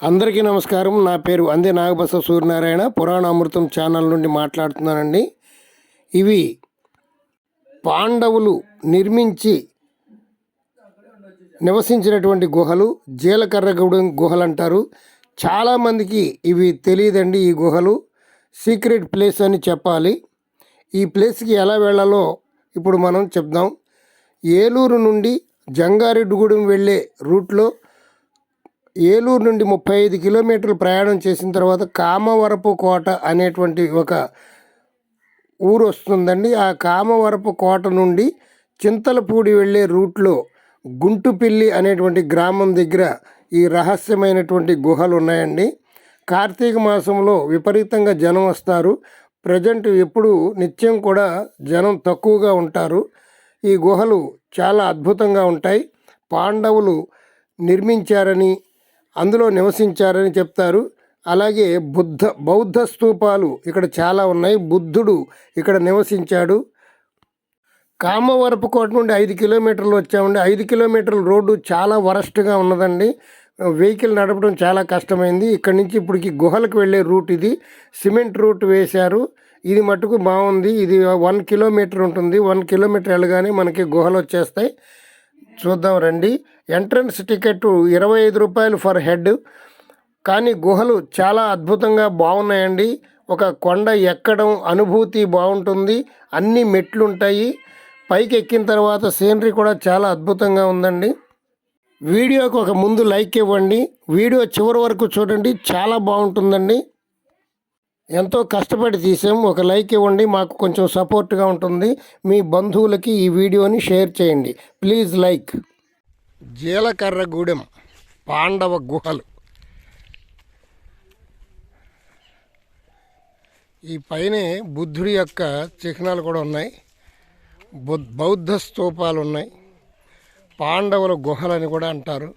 అందరికీ నమస్కారం. నా పేరు అందే నాగబస సూర్యనారాయణ. పురాణ అమృతం ఛానల్ నుండి మాట్లాడుతున్నానండి. ఇవి పాండవులు నిర్మించి నివసించినటువంటి గుహలు. జీలకర్రగూడెం గుహలు అంటారు చాలామందికి ఇవి తెలియదండి ఈ గుహలు. సీక్రెట్ ప్లేస్ అని చెప్పాలి. ఈ ప్లేస్కి ఎలా వెళ్ళాలో ఇప్పుడు మనం చెప్దాం. ఏలూరు నుండి జంగారెడ్డిగూడెం వెళ్ళే రూట్లో ఏలూరు నుండి ముప్పై ఐదు కిలోమీటర్లు ప్రయాణం చేసిన తర్వాత కామవరపు కోట అనేటువంటి ఒక ఊరు వస్తుందండి. ఆ కామవరపు కోట నుండి చింతలపూడి వెళ్ళే రూట్లో గుంటుపిల్లి అనేటువంటి గ్రామం దగ్గర ఈ రహస్యమైనటువంటి గుహలు ఉన్నాయండి. కార్తీక మాసంలో విపరీతంగా జనం వస్తారు. ప్రజెంట్ ఎప్పుడు నిత్యం కూడా జనం తక్కువగా ఉంటారు. ఈ గుహలు చాలా అద్భుతంగా ఉంటాయి. పాండవులు నిర్మించారని అందులో నివసించారని చెప్తారు. అలాగే బుద్ధ బౌద్ధ స్తూపాలు ఇక్కడ చాలా ఉన్నాయి. బుద్ధుడు ఇక్కడ నివసించాడు. కామవరపు కోట నుండి ఐదు కిలోమీటర్లు వచ్చామండి. ఐదు కిలోమీటర్ల రోడ్డు చాలా వరస్ట్గా ఉన్నదండి. వెహికల్ నడపడం చాలా కష్టమైంది. ఇక్కడి నుంచి ఇప్పటికి గుహలకు వెళ్ళే రూట్ ఇది. సిమెంట్ రూట్ వేశారు. ఇది మటుకు బాగుంది. ఇది వన్ కిలోమీటర్ ఉంటుంది. వన్ కిలోమీటర్ వెళ్ళగానే మనకి గుహలు వచ్చేస్తాయి. చూద్దాం రండి. ఎంట్రన్స్ టికెట్ ఇరవై ఐదు రూపాయలు ఫర్ హెడ్. కానీ గుహలు చాలా అద్భుతంగా బాగున్నాయండి. ఒక కొండ ఎక్కడం అనుభూతి బాగుంటుంది. అన్ని మెట్లు ఉంటాయి పైకి ఎక్కిన తర్వాత సీనరీ కూడా చాలా అద్భుతంగా ఉందండి. వీడియోకి ఒక ముందు లైక్ ఇవ్వండి. వీడియో చివరి వరకు చూడండి. చాలా బాగుంటుందండి. ఎంతో కష్టపడి తీసాం. ఒక లైక్ ఇవ్వండి. మాకు కొంచెం సపోర్ట్గా ఉంటుంది. మీ బంధువులకి ఈ వీడియోని షేర్ చేయండి. Please like. జీలకర్రగూడెం పాండవ గుహలు. ఈ పైనే బుద్ధుడి యొక్క చిహ్నాలు కూడా ఉన్నాయి. బౌద్ధ స్తూపాలు ఉన్నాయి. పాండవుల గుహలని కూడా అంటారు.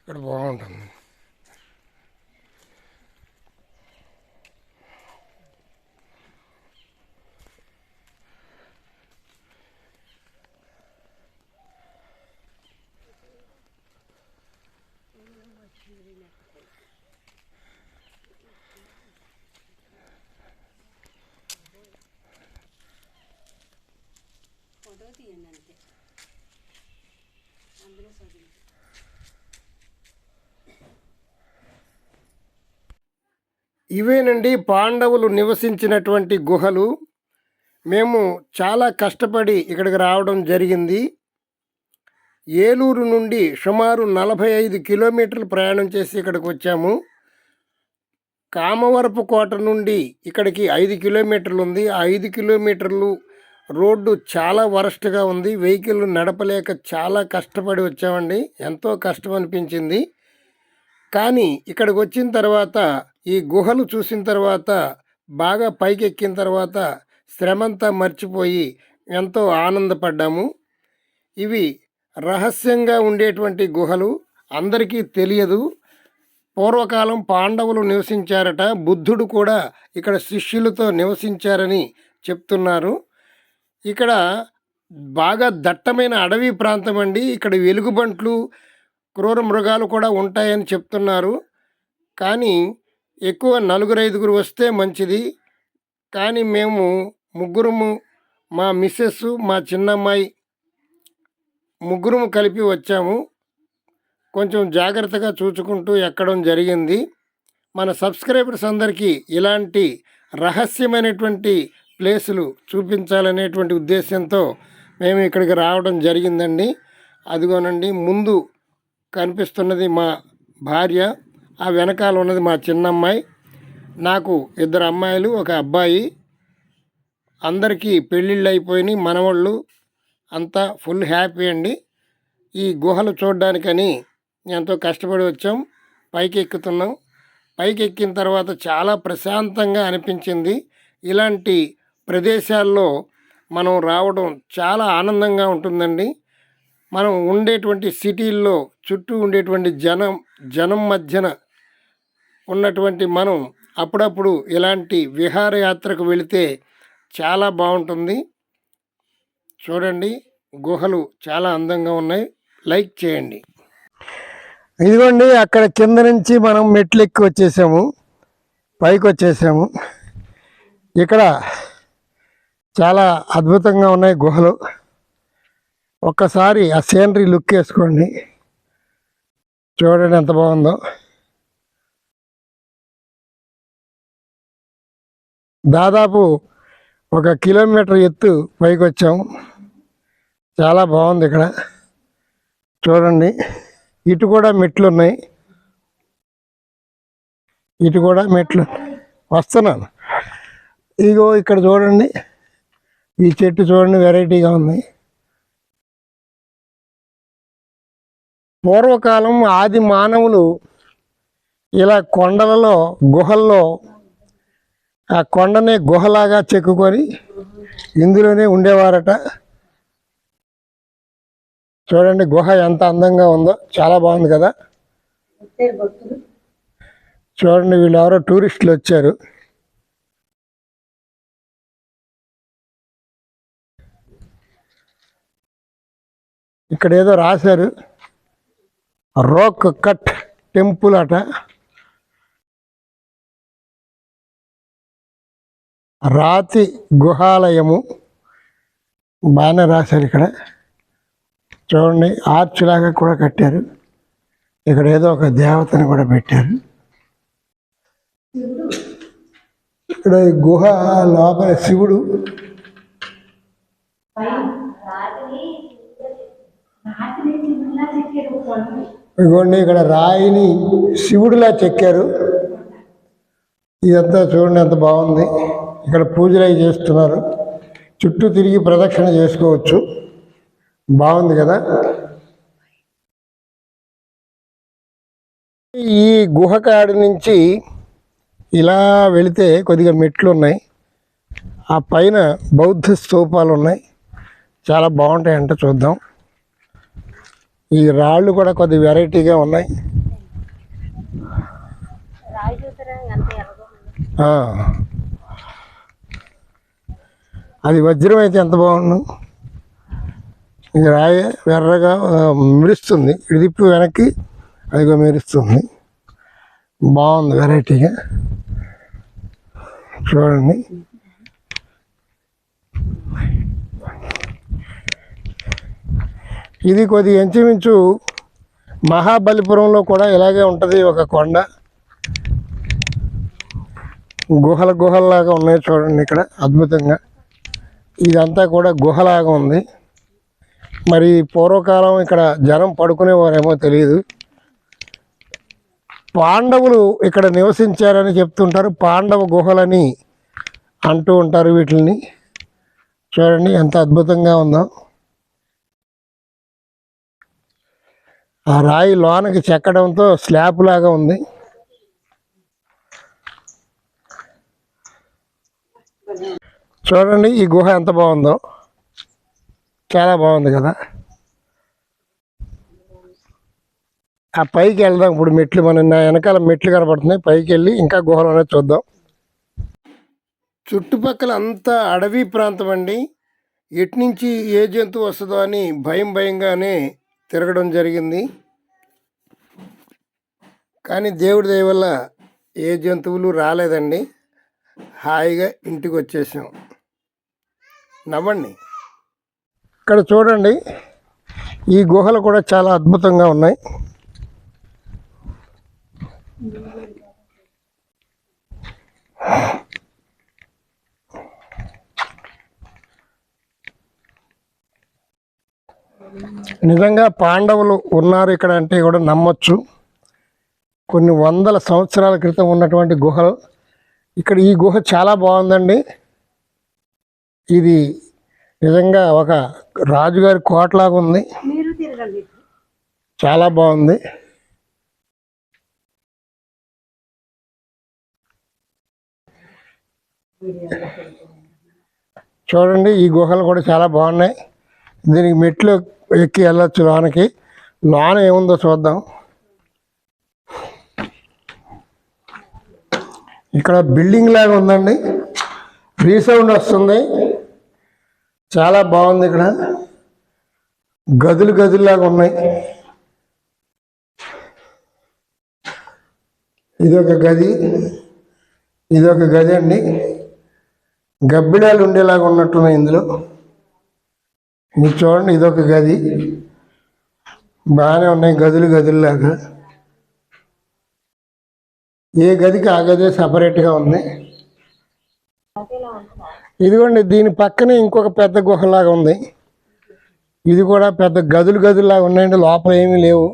ఇక్కడ బాగుంటుంది. ఫోటో అంతే అందులో చదువు. ఇవేనండి పాండవులు నివసించినటువంటి గుహలు. మేము చాలా కష్టపడి ఇక్కడికి రావడం జరిగింది. ఏలూరు నుండి సుమారు నలభై ఐదు కిలోమీటర్లు ప్రయాణం చేసి ఇక్కడికి వచ్చాము. కామవరపు కోట నుండి ఇక్కడికి ఐదు కిలోమీటర్లు ఉంది. ఆ ఐదు కిలోమీటర్లు రోడ్డు చాలా వరస్ట్గా ఉంది. వెహికల్ నడపలేక చాలా కష్టపడి వచ్చామండి. ఎంతో కష్టం అనిపించింది. కానీ ఇక్కడికి వచ్చిన తర్వాత ఈ గుహలు చూసిన తర్వాత బాగా పైకి ఎక్కిన తర్వాత శ్రమంతా మర్చిపోయి ఎంతో ఆనందపడ్డాము. ఇవి రహస్యంగా ఉండేటువంటి గుహలు. అందరికీ తెలియదు. పూర్వకాలం పాండవులు నివసించారట. బుద్ధుడు కూడా ఇక్కడ శిష్యులతో నివసించారని చెప్తున్నారు. ఇక్కడ బాగా దట్టమైన అడవి ప్రాంతం అండి. ఇక్కడ వెలుగుబంట్లు క్రూర మృగాలు కూడా ఉంటాయని చెప్తున్నారు. కానీ ఎక్కువ నలుగురు ఐదుగురు వస్తే మంచిది. కానీ మేము ముగ్గురము మా మిస్సెస్ మా చిన్నమ్మాయి ముగ్గురము కలిపి వచ్చాము. కొంచెం జాగ్రత్తగా చూసుకుంటూ ఎక్కడం జరిగింది. మన సబ్స్క్రైబర్స్ అందరికీ ఇలాంటి రహస్యమైనటువంటి ప్లేసులు చూపించాలనేటువంటి ఉద్దేశంతో మేము ఇక్కడికి రావడం జరిగిందండి. అదిగోనండి ముందు కనిపిస్తున్నది మా భార్య ఆ వెనకాల ఉన్నది మా చిన్నమ్మాయి. నాకు ఇద్దరు అమ్మాయిలు ఒక అబ్బాయి. అందరికీ పెళ్ళిళ్ళు అయిపోయినాయి మనవాళ్ళు. అంతా ఫుల్ హ్యాపీ అండి. ఈ గుహలు చూడడానికని ఎంతో కష్టపడి వచ్చాం పైకి ఎక్కుతున్నాం పైకి ఎక్కిన తర్వాత చాలా ప్రశాంతంగా అనిపించింది. ఇలాంటి ప్రదేశాల్లో మనం రావడం చాలా ఆనందంగా ఉంటుందండి. మనం ఉండేటువంటి సిటీల్లో చుట్టూ ఉండేటువంటి జనం జనం మధ్యన ఉన్నటువంటి మనం అప్పుడప్పుడు ఇలాంటి విహారయాత్రకు వెళితే చాలా బాగుంటుంది. చూడండి గుహలు చాలా అందంగా ఉన్నాయి. లైక్ చేయండి. ఇదిగోండి అక్కడ కింద నుంచి మనం మెట్లు ఎక్కి వచ్చేసాము. పైకి వచ్చేసాము. ఇక్కడ చాలా అద్భుతంగా ఉన్నాయి గుహలు. ఒక్కసారి ఆ సీనరీ లుక్ వేసుకోండి. చూడండి ఎంత బాగుందో. దాదాపు ఒక కిలోమీటర్ ఎత్తు పైకి వచ్చాం. చాలా బాగుంది ఇక్కడ. చూడండి. ఇటు కూడా మెట్లు ఉన్నాయి. ఇటు కూడా మెట్లు వస్తున్నాను. ఇగో ఇక్కడ చూడండి. ఈ చెట్టు చూడండి వెరైటీగా ఉంది. పూర్వకాలం ఆది మానవులు ఇలా కొండలలో గుహల్లో ఆ కొండనే గుహలాగా చెక్కుకొని ఇందులోనే ఉండేవారట. చూడండి గుహ ఎంత అందంగా ఉందో చాలా బాగుంది కదా. చూడండి వీళ్ళు ఎవరో టూరిస్టులు వచ్చారు. ఇక్కడ ఏదో రాశారు. రోక్ కట్ టెంపుల్ అట. రాతి గుహాలయము. బాగానే రాశారు ఇక్కడ. చూడండి ఆర్చ్ లాగా కూడా కట్టారు. ఇక్కడ ఏదో ఒక దేవతని కూడా పెట్టారు. ఇక్కడ ఈ గుహ లోపల శివుడు. ఇదిగోండి ఇక్కడ రాయిని శివుడిలా చెక్కారు. ఇదంతా చూడండి ఎంత బాగుంది. ఇక్కడ పూజలు అవి చేస్తున్నారు. చుట్టూ తిరిగి ప్రదక్షిణ చేసుకోవచ్చు. బాగుంది కదా? ఈ గుహ కాడి నుంచి ఇలా వెళితే కొద్దిగా మెట్లు ఉన్నాయి ఆ పైన బౌద్ధ స్తూపాలు ఉన్నాయి చాలా బాగుంటాయంట చూద్దాం. ఈ రాళ్ళు కూడా కొద్ది వెరైటీగా ఉన్నాయి. అది వజ్రం అయితే ఎంత బాగుండు? ఇది రాయి వెర్రగా మెరుస్తుంది. ఇటు వెనక్కి అదిగో మెరుస్తుంది. బాగుంది వెరైటీగా. చూడండి. ఇది కొద్ది ఇంచుమించు మహాబలిపురంలో కూడా ఇలాగే ఉంటుంది ఒక కొండ. గుహల గుహల్లాగా ఉన్నాయి చూడండి ఇక్కడ అద్భుతంగా. ఇదంతా కూడా గుహలాగా ఉంది. మరి పూర్వకాలం ఇక్కడ జనం పడుకునేవారేమో తెలియదు పాండవులు ఇక్కడ నివసించారని చెప్తుంటారు పాండవ గుహలని అంటూ ఉంటారు వీటిని చూడండి ఎంత అద్భుతంగా ఉందో. ఆ రాయి లోనకి చెక్కడంతో స్లాబ్ లాగా ఉంది. చూడండి ఈ గుహ ఎంత బాగుందో. చాలా బాగుంది కదా. ఆ పైకి వెళ్దాం ఇప్పుడు మెట్లు మన నా వెనకాల మెట్లు కనపడుతున్నాయి. పైకి వెళ్ళి ఇంకా గుహలోనే చూద్దాం. చుట్టుపక్కల అంతా అడవి ప్రాంతం అండి. ఎటు నుంచి ఏ జంతువు వస్తుందో అని భయం భయంగానే తిరగడం జరిగింది. కానీ దేవుడి దయ వల్ల ఏ జంతువులు రాలేదండి. హాయిగా ఇంటికి వచ్చేసాం. నవ్వండి. ఇక్కడ చూడండి. ఈ గుహలు కూడా చాలా అద్భుతంగా ఉన్నాయి. నిజంగా పాండవులు ఉన్నారు ఇక్కడ అంటే కూడా నమ్మొచ్చు. కొన్ని వందల సంవత్సరాల క్రితం ఉన్నటువంటి గుహలు ఇక్కడ ఈ గుహ చాలా బాగుందండి. ఇది నిజంగా ఒక రాజుగారి కోటలాగా ఉంది. చాలా బాగుంది. చూడండి ఈ గుహలు కూడా చాలా బాగున్నాయి. దీనికి మెట్లు ఎక్కి వెళ్ళొచ్చు లోనకి. లోన ఏముందో చూద్దాం. ఇక్కడ బిల్డింగ్ లాగా ఉందండి. రీసౌండ్ వస్తుంది. చాలా బాగుంది ఇక్కడ. గదులు గదుల్లాగా ఉన్నాయి. ఇదొక గది. ఇదొక గది అండి. గబ్బిడాలు ఉండేలాగా ఉన్నట్టున్నాయి ఇందులో. ఇది చూడండి ఇదొక గది. బాగానే ఉన్నాయి గదులు గదుల్లాగా. ఏ గదికి ఆ గదే సపరేట్గా ఉంది? ఇదిగోండి దీని పక్కనే ఇంకొక పెద్ద గుహలాగా ఉంది. ఇది కూడా పెద్ద గదులు గదులాగా ఉన్నాయండి లోపల ఏమీ లేవు.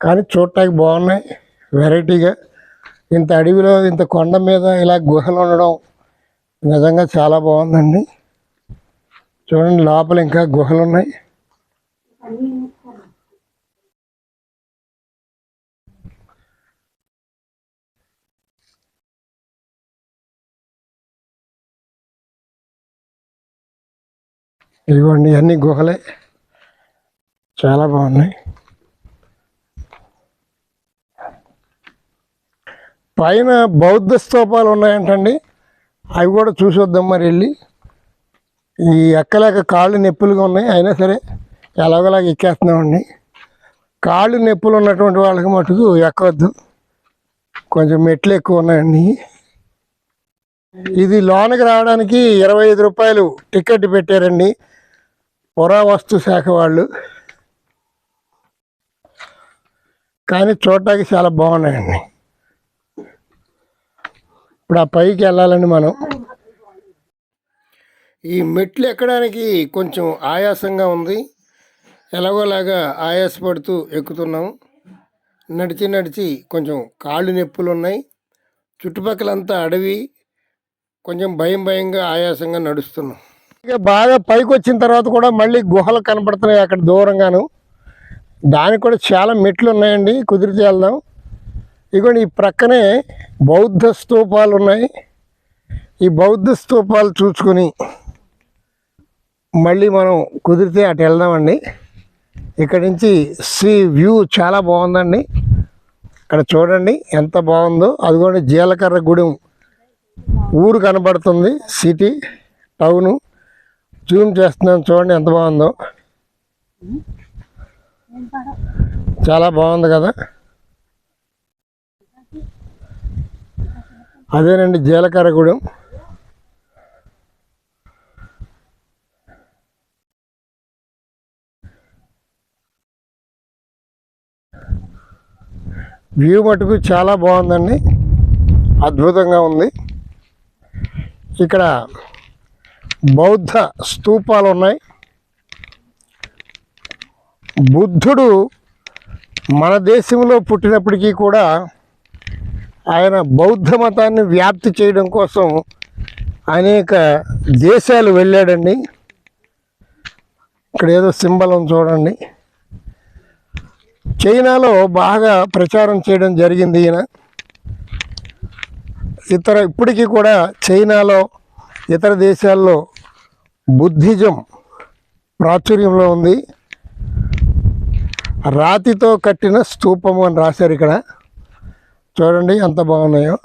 కానీ చూడటానికి బాగున్నాయి వెరైటీగా. ఇంత అడవిలో ఇంత కొండ మీద ఇలా గుహలు ఉండడం నిజంగా చాలా బాగుందండి. చూడండి లోపల ఇంకా గుహలు ఉన్నాయి. ఇవ్వండి ఇవన్నీ గుహలే. చాలా బాగున్నాయి. పైన బౌద్ధ స్తూపాలు ఉన్నాయంటండి. అవి కూడా చూసి వద్దాం మరి వెళ్ళి. ఈ ఎక్కలేక కాళ్ళు నొప్పులుగా ఉన్నాయి. అయినా సరే ఎలాగోలాగా ఎక్కేస్తున్నామండి. కాళ్ళు నొప్పులు ఉన్నటువంటి వాళ్ళకి మటుకు ఎక్కవద్దు. కొంచెం మెట్లు ఎక్కువ ఉన్నాయండి. ఇది లోనకి రావడానికి ఇరవై ఐదు రూపాయలు టికెట్ పెట్టారండి. పురావస్తు శాఖ వాళ్ళు. కానీ చూడటానికి చాలా బాగున్నాయండి. ఇప్పుడు ఆ పైకి వెళ్ళాలండి మనం. ఈ మెట్లు ఎక్కడానికి కొంచెం ఆయాసంగా ఉంది. ఎలాగోలాగా ఆయాసపడుతూ ఎక్కుతున్నాం నడిచి నడిచి కొంచెం కాళ్ళు నొప్పులు ఉన్నాయి. చుట్టుపక్కలంతా అడవి. కొంచెం భయం భయంగా ఆయాసంగా నడుస్తున్నాం. బాగా పైకి వచ్చిన తర్వాత కూడా మళ్ళీ గుహలు కనపడుతున్నాయి అక్కడ దూరంగాను. దానికి కూడా చాలా మెట్లు ఉన్నాయండి. కుదిరితే వెళ్దాం. ఇదిగోండి ఈ ప్రక్కనే బౌద్ధ స్తూపాలు ఉన్నాయి. ఈ బౌద్ధ స్తూపాలు చూసుకొని మళ్ళీ మనం కుదిరితే అటు వెళ్దామండి. ఇక్కడ నుంచి సీ వ్యూ చాలా బాగుందండి. ఇక్కడ చూడండి ఎంత బాగుందో. అదిగోండి జీలకర్ర గూడెం ఊరు కనబడుతుంది సిటీ టౌను. జూమ్ చేస్తున్నాను చూడండి ఎంత బాగుందో. చాలా బాగుంది కదా. అదేనండి జీలకర్రగూడెం వ్యూ మటుకు చాలా బాగుందండి. అద్భుతంగా ఉంది. ఇక్కడ బౌద్ధ స్తూపాలు ఉన్నాయి. బుద్ధుడు మన దేశంలో పుట్టినప్పటికీ కూడా ఆయన బౌద్ధ మతాన్ని వ్యాప్తి చేయడం కోసం అనేక దేశాలు వెళ్ళాడండి. ఇక్కడ ఏదో సింబలం చూడండి. చైనాలో బాగా ప్రచారం చేయడం జరిగింది ఈయన. ఇతర ఇప్పటికీ కూడా చైనాలో ఇతర దేశాల్లో బుద్ధిజం ప్రాచుర్యంలో ఉంది. రాతితో కట్టిన స్తూపము అని రాశారు ఇక్కడ. చూడండి ఎంత బాగున్నాయో.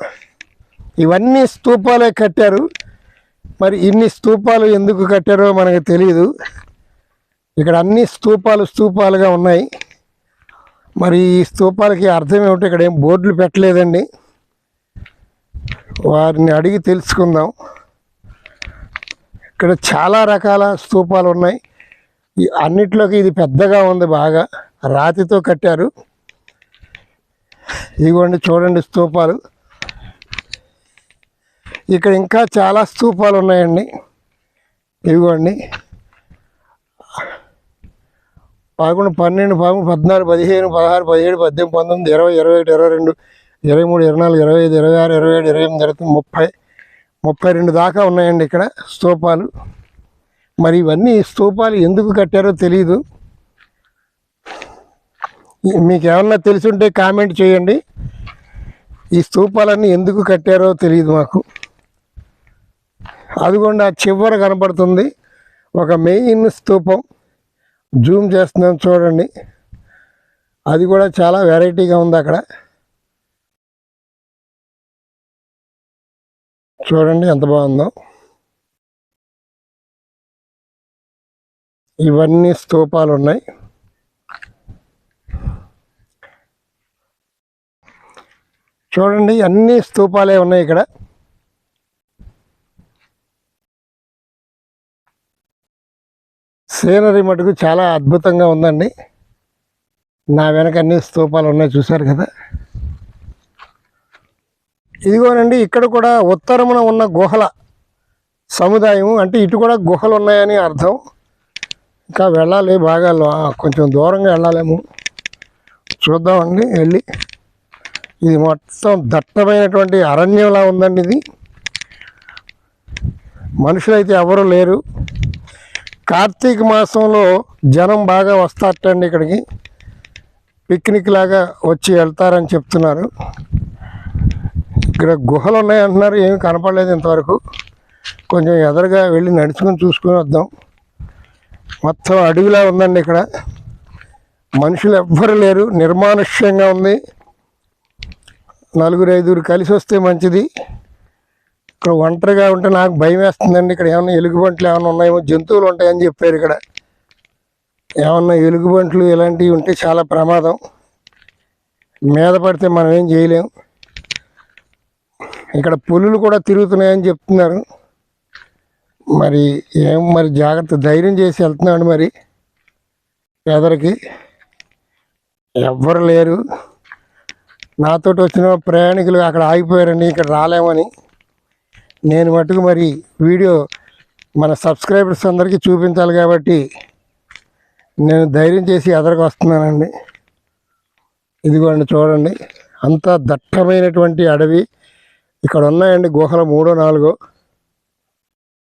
ఇవన్నీ స్తూపాలే కట్టారు. మరి ఇన్ని స్తూపాలు ఎందుకు కట్టారో మనకు తెలియదు ఇక్కడ అన్ని స్తూపాలు స్తూపాలుగా ఉన్నాయి. మరి ఈ స్తూపాలకి అర్థం ఏమిటో ఇక్కడ ఏం బోర్డులు పెట్టలేదండి. వారిని అడిగి తెలుసుకుందాం. ఇక్కడ చాలా రకాల స్తూపాలు ఉన్నాయి. అన్నిట్లోకి ఇది పెద్దగా ఉంది బాగా. రాతితో కట్టారు. ఇదిగోండి చూడండి స్తూపాలు. ఇక్కడ ఇంకా చాలా స్తూపాలు ఉన్నాయండి. ఇదిగోండి. పదకొండు పన్నెండు పదమూడు పద్నాలుగు పదిహేను పదహారు పదిహేడు పద్దెనిమిది పంతొమ్మిది ఇరవై ఇరవై ఒకటి ఇరవై రెండు ఇరవై మూడు ఇరవై నాలుగు ఇరవై ఐదు ఇరవై ఆరు ఇరవై ఏడు ఇరవై ఎనిమిది ఇరవై ముప్పై ముప్పై రెండు దాకా ఉన్నాయండి ఇక్కడ స్తూపాలు. మరి ఇవన్నీ స్తూపాలు ఎందుకు కట్టారో తెలియదు మీకు ఏమన్నా తెలుసుంటే కామెంట్ చేయండి. ఈ స్తూపాలన్నీ ఎందుకు కట్టారో తెలియదు మాకు. అదిగోండి ఆ చివర కనపడుతుంది. ఒక మెయిన్ స్తూపం. జూమ్ చేస్తున్నాం చూడండి. అది కూడా చాలా వెరైటీగా ఉంది అక్కడ. చూడండి ఎంత బాగుందో. ఇవన్నీ స్తూపాలు ఉన్నాయి. చూడండి అన్ని స్తూపాలే ఉన్నాయి ఇక్కడ. సీనరీ మటుకు చాలా అద్భుతంగా ఉందండి. నా వెనక అన్ని స్తూపాలు ఉన్నాయి చూశారు కదా. ఇదిగోనండి ఇక్కడ కూడా ఉత్తరమున ఉన్న గుహల సముదాయం అంటే ఇటు కూడా గుహలు ఉన్నాయని అర్థం. ఇంకా వెళ్ళాలి బాగా కొంచెం దూరంగా వెళ్ళాలేము. చూద్దామండి వెళ్ళి. ఇది మొత్తం దట్టమైనటువంటి అరణ్యంలా ఉందండి ఇది. మనుషులైతే ఎవరూ లేరు. కార్తీక మాసంలో జనం బాగా వస్తారటండి ఇక్కడికి. పిక్నిక్ లాగా వచ్చి వెళ్తారని చెప్తున్నారు. ఇక్కడ గుహలు ఉన్నాయి అంటున్నారు ఏమి కనపడలేదు ఇంతవరకు. కొంచెం ఎదరగా వెళ్ళి నడుచుకొని చూసుకొని వద్దాం. మొత్తం అడవిలా ఉందండి ఇక్కడ. మనుషులు ఎవ్వరు లేరు నిర్మానుష్యంగా ఉంది. నలుగురు ఐదుగురు కలిసి వస్తే మంచిది. ఇక్కడ ఒంటరిగా ఉంటే నాకు భయం వేస్తుందండి. ఇక్కడ ఏమన్నా ఎలుగుబంట్లు ఏమైనా ఉన్నాయేమో జంతువులు ఉంటాయని చెప్పారు ఇక్కడ. ఏమన్నా ఎలుగుబంట్లు ఇలాంటివి ఉంటే చాలా ప్రమాదం. మీద పడితే మనం ఏం చేయలేం. ఇక్కడ పులులు కూడా తిరుగుతున్నాయని చెప్తున్నారు. మరి ఏం మరి జాగ్రత్త ధైర్యం చేసి వెళ్తున్నాడు మరి ఎదరికి ఎవ్వరు లేరు. నాతోటి వచ్చిన ప్రయాణికులు అక్కడ ఆగిపోయారండి ఇక్కడ రాలేమని. నేను మటుకు మరి వీడియో మన సబ్స్క్రైబర్స్ అందరికీ చూపించాలి కాబట్టి నేను ధైర్యం చేసి ఎదరికి వస్తున్నానండి. ఇదిగోండి చూడండి. అంత దట్టమైనటువంటి అడవి. ఇక్కడ ఉన్నాయండి గుహలు మూడో నాలుగో.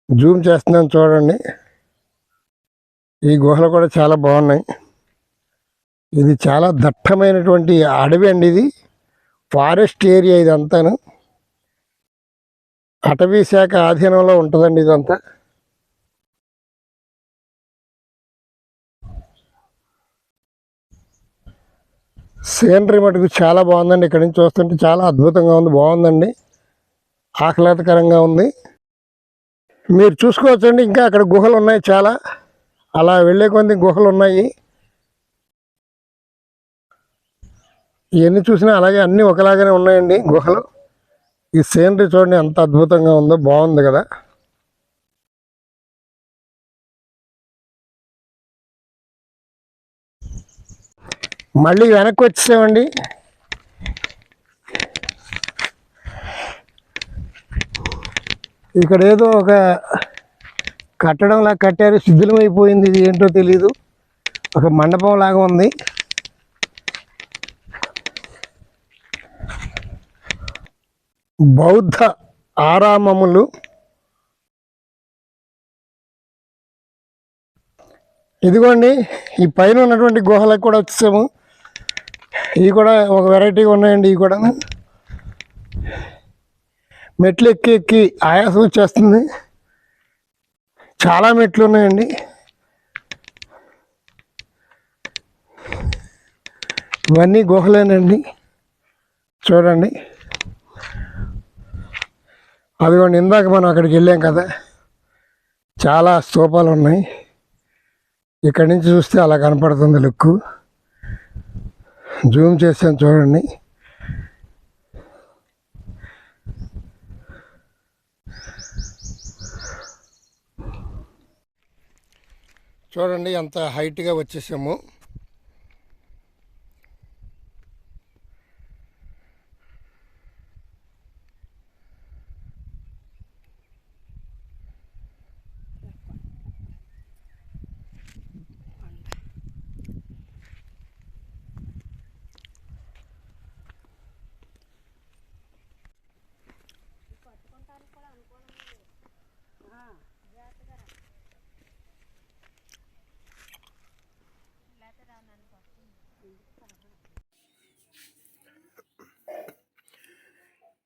జూమ్ చేస్తున్నాను చూడండి. ఈ గుహలు కూడా చాలా బాగున్నాయి. ఇది చాలా దట్టమైనటువంటి అడవి అండి ఇది. ఫారెస్ట్ ఏరియా ఇదంతాను. అటవీ శాఖ ఆధీనంలో ఉంటుందండి ఇదంతా. సీనరీ మటుకు చాలా బాగుందండి. ఇక్కడ నుంచి చూస్తుంటే చాలా అద్భుతంగా ఉంది. బాగుందండి. ఆహ్లాదకరంగా ఉంది. మీరు చూసుకోవచ్చండి ఇంకా అక్కడ గుహలు ఉన్నాయి చాలా. అలా వెళ్ళే కొంది గుహలు ఉన్నాయి. ఎన్ని చూసినా అలాగే అన్నీ ఒకలాగానే ఉన్నాయండి గుహలు. ఈ సీనరీ చూడండి ఎంత అద్భుతంగా ఉందో బాగుంది కదా. మళ్ళీ వెనక్కి వచ్చేసామండి ఇక్కడ ఏదో ఒక కట్టడంలా కట్టారు శిథిలమైపోయింది ఇది ఏంటో తెలీదు. ఒక మండపం లాగా ఉంది. బౌద్ధ ఆరామములు. ఇదిగోండి ఈ పైన ఉన్నటువంటి గుహలకు కూడా వచ్చేసాము. ఇవి కూడా ఒక వెరైటీగా ఉన్నాయండి ఇవి కూడా మెట్లు ఎక్కి ఎక్కి ఆయాసం వచ్చేస్తుంది చాలా మెట్లు ఉన్నాయండి ఇవన్నీ గుహలేనండి. చూడండి. అదిగోండి ఇందాక మనం అక్కడికి వెళ్ళాం కదా. చాలా స్తూపాలు ఉన్నాయి ఇక్కడి నుంచి చూస్తే అలా కనపడుతుంది లుక్ జూమ్ చేసాను చూడండి. చూడండి ఎంత హైట్గా వచ్చేసాము.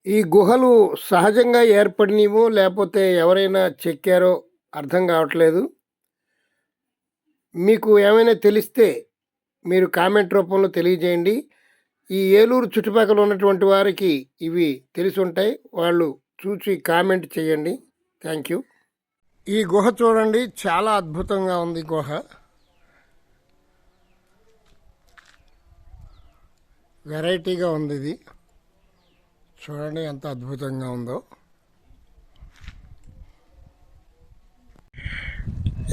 ఈ గుహలు సహజంగా ఏర్పడినవో లేకపోతే ఎవరైనా చెక్కారో అర్థం కావట్లేదు. మీకు ఏమైనా తెలిస్తే మీరు కామెంట్ రూపంలో తెలియజేయండి. ఈ ఏలూరు చుట్టుపక్కల ఉన్నటువంటి వారికి ఇవి తెలిసి ఉంటాయి. వాళ్ళు చూసి కామెంట్ చేయండి. Thank you. ఈ గుహ చూడండి. చాలా అద్భుతంగా ఉంది గుహ. వెరైటీగా ఉంది ఇది. చూడండి ఎంత అద్భుతంగా ఉందో.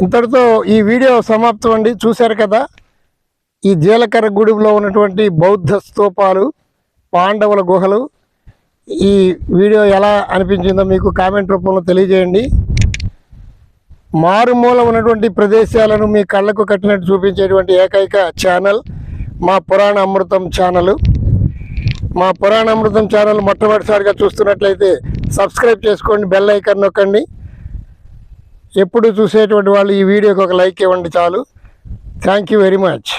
ఇంతటితో ఈ వీడియో సమాప్తం అండి. చూశారు కదా? ఈ జీలకర్ర గుడిలో ఉన్నటువంటి బౌద్ధ స్తూపాలు పాండవుల గుహలు ఈ వీడియో ఎలా అనిపించిందో మీకు కామెంట్ రూపంలో తెలియజేయండి. మారుమూల ఉన్నటువంటి ప్రదేశాలను మీ కళ్ళకు కట్టినట్టు చూపించేటువంటి ఏకైక ఛానల్ మా పురాణ అమృతం ఛానల్. మా పురాణ అమృతం ఛానల్ మొట్టమొదటిసారిగా చూస్తున్నట్లయితే సబ్స్క్రైబ్ చేసుకోండి బెల్ ఐకన్ నొక్కండి. ఎప్పుడు చూసేటువంటి వాళ్ళు ఈ వీడియోకి ఒక లైక్ ఇవ్వండి చాలు. Thank you very much